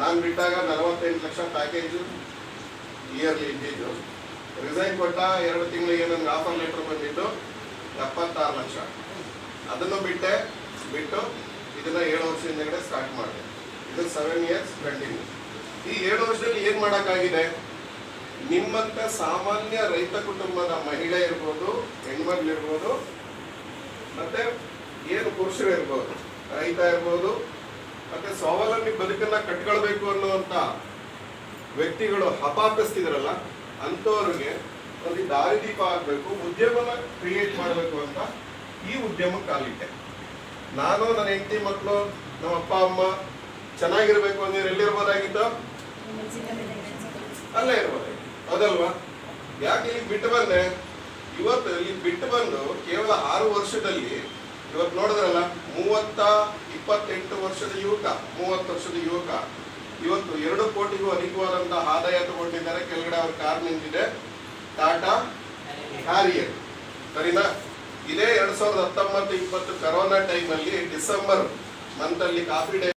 ನಾನು ಬಿಟ್ಟಾಗ ನಲವತ್ತೆಂಟು ಲಕ್ಷ ಪ್ಯಾಕೇಜು ಇಯರ್ಲಿ ಇದ್ದಿದ್ದು. ರಿಸೈನ್ ಕೊಟ್ಟ ಎರಡು ತಿಂಗಳಿಗೆ ನನಗೆ ಆಫರ್ ಲೆಟರ್ ಬಂದಿದ್ದು ಎಪ್ಪತ್ತಾರು ಲಕ್ಷ. ಅದನ್ನು ಬಿಟ್ಟೆ, ಬಿಟ್ಟು ಇದನ್ನ ಏಳು ವರ್ಷದಿಂದಗಡೆ ಸ್ಟಾರ್ಟ್ ಮಾಡಿದೆ. ಇದು ಸೆವೆನ್ ಇಯರ್ಸ್ ಕಂಟಿನ್ಯೂ ಈ ಏಳು ವರ್ಷದಲ್ಲಿ ಏನು ಮಾಡೋಕ್ಕಾಗಿದೆ? ನಿಮ್ಮಂತ ಸಾಮಾನ್ಯ ರೈತ ಕುಟುಂಬದ ಮಹಿಳೆ ಇರ್ಬೋದು ಹೆಣ್ಮಕ್ಳು ಇರ್ಬೋದು, ಮತ್ತೆ ಏನು ಪುರುಷರು ಇರ್ಬೋದು, ರೈತ ಇರ್ಬೋದು ಮತ್ತೆ ಸ್ವಾವಲಂಬಿ ಬದುಕನ್ನ ಕಟ್ಕೊಳ್ಬೇಕು ಅನ್ನುವಂತ ವ್ಯಕ್ತಿಗಳು ಹಪಾಪಿಸ್ತಿದ್ರಲ್ಲ, ಅಂಥವ್ರಿಗೆ ಒಂದು ದಾರಿದೀಪ ಆಗಬೇಕು ಉದ್ಯಮನ ಕ್ರಿಯೇಟ್ ಮಾಡಬೇಕು ಅಂತ ಈ ಉದ್ಯಮ ಕಾಲಿಟ್ಟೆ. ನಾನು, ನನ್ನ ಹೆಂಡತಿ ಮಕ್ಕಳು ನಮ್ಮ ಅಪ್ಪ, ಅಮ್ಮ ಚೆನ್ನಾಗಿರ್ಬೇಕು ಅಂದ್ರೆ ಎಲ್ಲಿರ್ಬೋದಾಗಿತ್ತು? ಅಲ್ಲೇ ಇರ್ಬೋದು ಅದಲ್ವಾ ಯಾಕೆ ಇಲ್ಲಿ ಬಿಟ್ಟು ಬಂದೆ? ಇವತ್ತು ಇಲ್ಲಿ ಬಿಟ್ಟು ಬಂದು ಕೇವಲ ಆರು ವರ್ಷದಲ್ಲಿ, ಇವತ್ತು ನೋಡಿದ್ರಲ್ಲ, ಮೂವತ್ತ ಇಪ್ಪತ್ತೆಂಟು ವರ್ಷದ ಯುವಕ, ಮೂವತ್ತು ವರ್ಷದ ಯುವಕ. ಇವತ್ತು ಎರಡು ಕೋಟಿಗೂ ಅಧಿಕವಾದಂತಹ ಆದಾಯ ತಗೊಂಡಿದ್ದಾರೆ. ಕೆಳಗಡೆ ಅವ್ರ ಕಾರ್ ನಿಂತಿದೆ. ಟಾಟಾ ಹ್ಯಾರಿಯರ್. ಸರಿನಾ? ಇದೇ ಎರಡ್ ಸಾವಿರದ ಹತ್ತೊಂಬತ್ತು ಇಪ್ಪತ್ತು ಕರೋನಾ ಟೈಮಲ್ಲಿ ಡಿಸೆಂಬರ್ ಮಂತ್ ಅಲ್ಲಿ ಕಾಫಿ ಡೇ